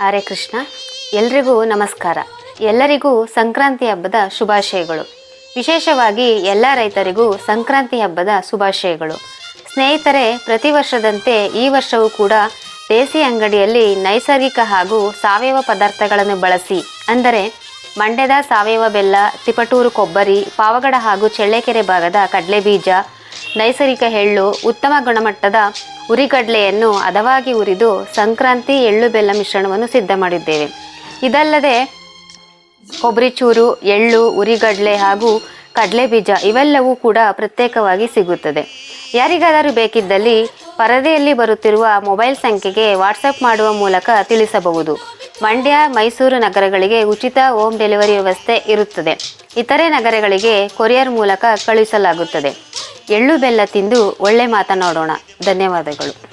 ಹರೇ ಕೃಷ್ಣ. ಎಲ್ರಿಗೂ ನಮಸ್ಕಾರ. ಎಲ್ಲರಿಗೂ ಸಂಕ್ರಾಂತಿ ಹಬ್ಬದ ಶುಭಾಶಯಗಳು. ವಿಶೇಷವಾಗಿ ಎಲ್ಲ ರೈತರಿಗೂ ಸಂಕ್ರಾಂತಿ ಹಬ್ಬದ ಶುಭಾಶಯಗಳು. ಸ್ನೇಹಿತರೆ, ಪ್ರತಿ ವರ್ಷದಂತೆ ಈ ವರ್ಷವೂ ಕೂಡ ದೇಸಿ ಅಂಗಡಿಯಲ್ಲಿ ನೈಸರ್ಗಿಕ ಹಾಗೂ ಸಾವಯವ ಪದಾರ್ಥಗಳನ್ನು ಬಳಸಿ, ಅಂದರೆ ಮಂಡ್ಯದ ಸಾವಯವ ಬೆಲ್ಲ, ತಿಪಟೂರು ಕೊಬ್ಬರಿ, ಪಾವಗಡ ಹಾಗೂ ಚಳ್ಳೆಕೆರೆ ಭಾಗದ ಕಡಲೆಬೀಜ ನೈಸರ್ಗಿಕ ಎಳ್ಳು ಉತ್ತಮ ಗುಣಮಟ್ಟದ ಉರಿಗಡ್ಲೆಯನ್ನು ಹದವಾಗಿ ಉರಿದು ಸಂಕ್ರಾಂತಿ ಎಳ್ಳು ಬೆಲ್ಲ ಮಿಶ್ರಣವನ್ನು ಸಿದ್ಧ ಮಾಡಿದ್ದೇವೆ. ಇದಲ್ಲದೆ ಕೊಬ್ಬರಿ ಚೂರು, ಎಳ್ಳು, ಉರಿಗಡಲೆ ಹಾಗೂ ಕಡಲೆ ಬೀಜ ಇವೆಲ್ಲವೂ ಕೂಡ ಪ್ರತ್ಯೇಕವಾಗಿ ಸಿಗುತ್ತದೆ. ಯಾರಿಗಾದರೂ ಬೇಕಿದ್ದಲ್ಲಿ ಪರದೆಯಲ್ಲಿ ಬರುತ್ತಿರುವ ಮೊಬೈಲ್ ಸಂಖ್ಯೆಗೆ ವಾಟ್ಸಪ್ ಮಾಡುವ ಮೂಲಕ ತಿಳಿಸಬಹುದು. ಮಂಡ್ಯ, ಮೈಸೂರು ನಗರಗಳಿಗೆ ಉಚಿತ ಹೋಮ್ ಡೆಲಿವರಿ ವ್ಯವಸ್ಥೆ ಇರುತ್ತದೆ. ಇತರೆ ನಗರಗಳಿಗೆ ಕೊರಿಯರ್ ಮೂಲಕ ಕಳುಹಿಸಲಾಗುತ್ತದೆ. ಎಳ್ಳು ಬೆಲ್ಲ ತಿಂದು ಒಳ್ಳೆ ಮಾತನಾಡೋಣ. ಧನ್ಯವಾದಗಳು.